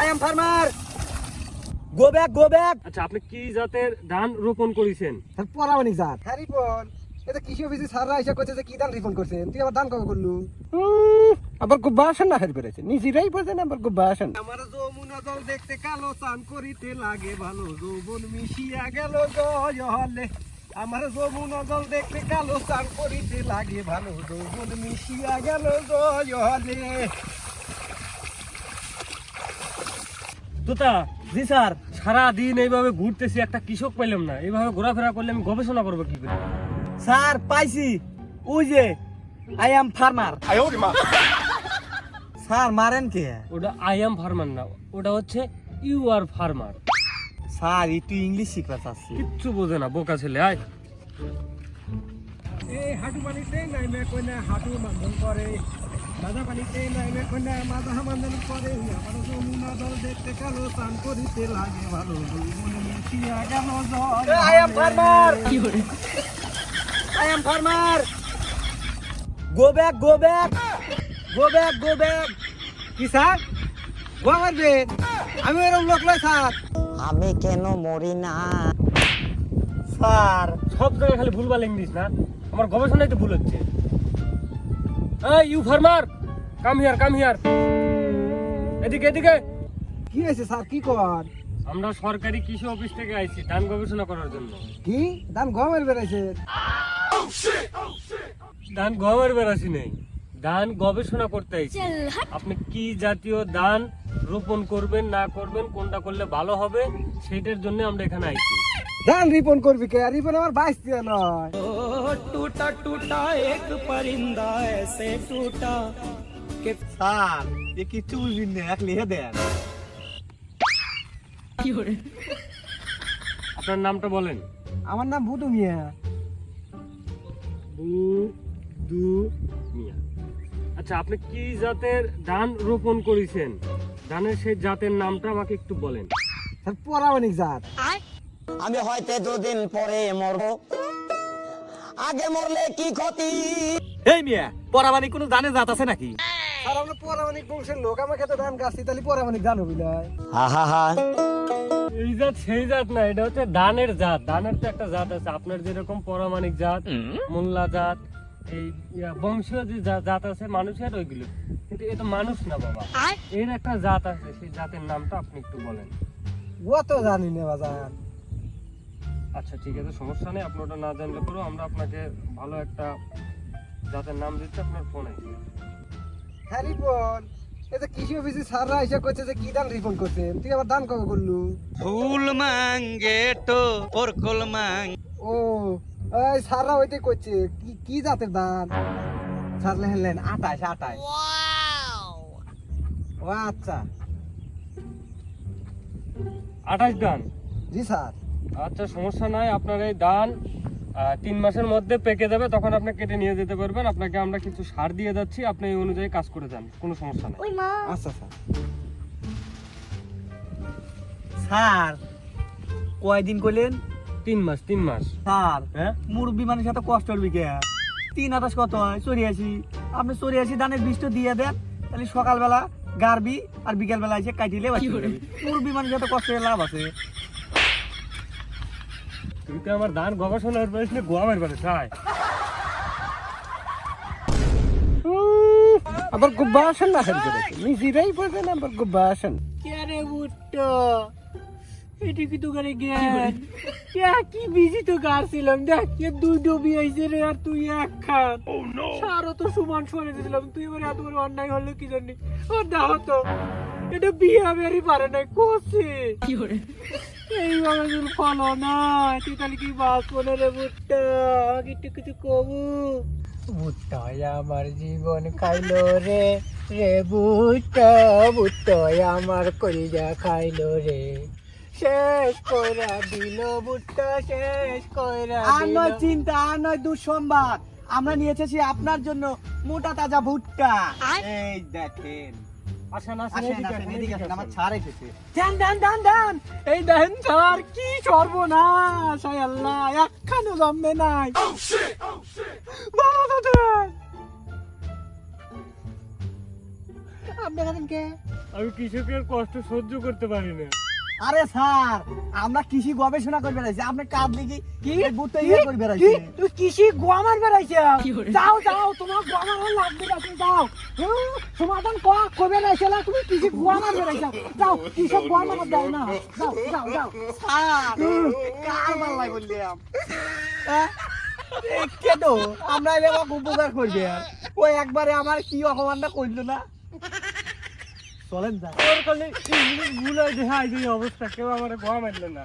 I am farmer. Go back go back আচ্ছা আপনি কি জাতের ধান রোপণ করেছেন? পরামানি জাত। হ্যাঁ রিপন। এটা কৃষি অফিসে স্যাররা এসে করছে যে কি ধান রিপন করছেন। তুই আবার ধান কবে করলু? আবার খুব বাসন না হারি পেরেছে নিজেরাই বোঝেন আবার খুব বাসন। আমার যমুনা জল দেখতে কালো চান করিতে লাগে ভালো। যৌবন মিশিয়া গেল জয় হলে আমার যমুনা জল দেখতে কালো চান করিতে লাগে ভালো। যৌবন মিশিয়া গেল জয় হলে তোতা জি স্যার সারা দিন এইভাবে ঘুরতেছি একটা কৃষক পেলাম না। এইভাবে ঘোরাফেরা করলে আমি গবেষণা করব কি করে? স্যার পাইছি। ওই যে আই এম ফার্মার স্যার মারেন কে? ওটা আই এম ফার্মার না ওটা হচ্ছে ইউ আর ফার্মার স্যার একটু ইংলিশ শিখতে চাচ্ছি। কিচ্ছু বোঝে না বোকা ছেলে আয়। এই হাঁটু পানিতে নাইমে কইনা হাঁটু মান্দন করে। মাজা পানিতে নাইমে কইনা মাজা করে আমার যমুনা দল দেখতে কালো চান করিতে লাগে ভালো মনে মিশিয়া গেল I am farmer! I am farmer! Go back go back go back go back কি স্যার? গো মারবেন আমি এরকম লোক লয় স্যার। আমি কেন মরি না? স্যার সব জায়গায় খালি ভুলভাল ইংলিশ না? আমার গবেষণায় তো ভুল হচ্ছে। এই you farmer come here come here এদিকে এদিকে। কি হয়েছে স্যার? কি কর? আমরা সরকারি কৃষি অফিস থেকে আইছি ধান গবেষণা করার জন্য। কি? ধান গমের বেড়াইছে ধান গমের বেরাসি নেই। ধান গবেষণা করতে আইছি। আপনি কি জাতীয় ধান রোপণ করবেন না করবেন কোনটা করলে ভালো হবে সেটার জন্য আমরা এখানে আইছি। ধান রিপন করবি কে? রিপন আমার বাইশ দিয়ে নয় টুটা টুটা এক পরিন্দা এসে টুটা। কে? স্যার এ কিছু বুঝবি না এক লিখে দেন। আপনার নামটা বলেন। আমার নাম ভুটু মিয়া। বু দু মিয়া। আচ্ছা আপনি কি জাতের ধান রোপণ করেছেন? ধানের সেই জাতের নামটা আমাকে একটু বলেন। স্যার পরামানিক জাত। আমি হয়তো দুদিন পরে মরব। আগে মরলে কি ক্ষতি? এই মিয়া পরামানি কোনো জানে জাত আছে নাকি? স্যার আমরা পরামানিক বংশের লোক আমাকে তো ধান গাছ তাহলে পরামানিক জানো বিলাই হা হা হা। এই জাত সেই জাত না এটা হচ্ছে ধানের জাত। ধানের তো একটা জাত আছে আপনার যেরকম পরামানিক জাত মোল্লা জাত এই বংশীয় যে জাত আছে মানুষের ওইগুলো। কিন্তু এটা মানুষ না বাবা। এর একটা জাত আছে সেই জাতের নামটা আপনি একটু বলেন। ও তো জানি না বাজার আচ্ছা ঠিক আছে সমস্যা নেই আপনি ওটা না জানলে পরেও আমরা আপনাকে ভালো একটা জাতের নাম দিচ্ছি আপনার ফোন। হ্যাঁ রিপন। এই যে কৃষি অফিসে স্যাররা এসে করছে যে কি ধান রিপন করছেন তুই আবার ধান কবে করলু? ফুল মাঙ্গে তো পরকল মাং ও এই স্যাররা ওইটাই করছে। কি কি জাতের ধান স্যার লেখলেন আটাইশ আটাইশ ও আচ্ছা। আঠাশ ধান জি স্যার। আচ্ছা সমস্যা নাই আপনার এই ধান তিন মাসের মধ্যে পেকে যাবে তখন আপনি কেটে নিয়ে যেতে পারবেন। আপনাকে আমরা কিছু সার দিয়ে যাচ্ছি আপনি এই অনুযায়ী কাজ করে যান কোনো সমস্যা নেই। আচ্ছা স্যার। স্যার কয়দিন করলেন? তিন মাস তিন মাস। স্যার হ্যাঁ মুরব্বী মানুষের এত কষ্ট হবে কে? তিন আঠাশ কত হয়? চুরিয়াশি আপনি চুরিয়াশি দানের বীজটা দিয়ে দেন। তাহলে সকালবেলা গারবি আর বিকেলবেলা এসে কাটিলে মুরব্বী মানুষ এত কষ্ট লাভ আছে। তুই তো আমার ধান গবেষণার পারিস না গোয়ামের পারিস তাই আবার খুব বাসন না নিজেরাই বোঝেন আবার খুব বাসন আরে বুট্টো? এটি কি তোকারে জ্ঞান? কি বিজি তো গাছিলাম দেখ এ দুই ডবি আইছে রে আর তুই এক খান সারও তো সমান সরে দিলাম তুই এবার এত বড় অন্যায় হলো কি জানি? ও দাও তো। এটা বিয়া বেরি পারে না কোসে কি করে? এইভাবে যদি ফলো না তুই তাহলে কি বাস বলে রে বুট্টা একটু কিছু কবু। বুট্টা আমার জীবন খাইলো রে রে বুট্টা বুট্টা আমার কলিজা খাইলো রে। শেষ কইরা দিল বুট্টা শেষ কইরা আর নয় চিন্তা আর নয় দুঃসংবাদ। আমরা নিয়ে এসেছি আপনার জন্য মোটা তাজা ভুট্টা। এই দেখেন। এই স্যার কি সর্বনাশ আল্লাহ একখানো জমবে নাই। আপনি কে? আমি কৃষকের কষ্ট সহ্য করতে পারি না। আরে স্যার আমরা কৃষি গবেষণা করে বেড়াইছি। আপনি কাঁদ লিখি কি বুটটা ইয়ে করে বেড়াইছি তুই কৃষি গোয়া মার বেড়াইছে যাও যাও তোমার গোয়া মার লাগবে না তুমি যাও। সমাধান করা কবে না? তুমি কৃষি গোয়া মার বেড়াইছে। যাও কৃষক গোয়া মার দাও না। যাও যাও যাও। স্যার কার মাল্লাই বললাম? এ, কেন আমরা এলে আমাকে উপকার করবে ওই একবারে আমার কি অপমানটা করল না? চলেন যা তোর খালি যে হ্যাঁ এই অবস্থা কেউ আমার গোয়া মারলো না।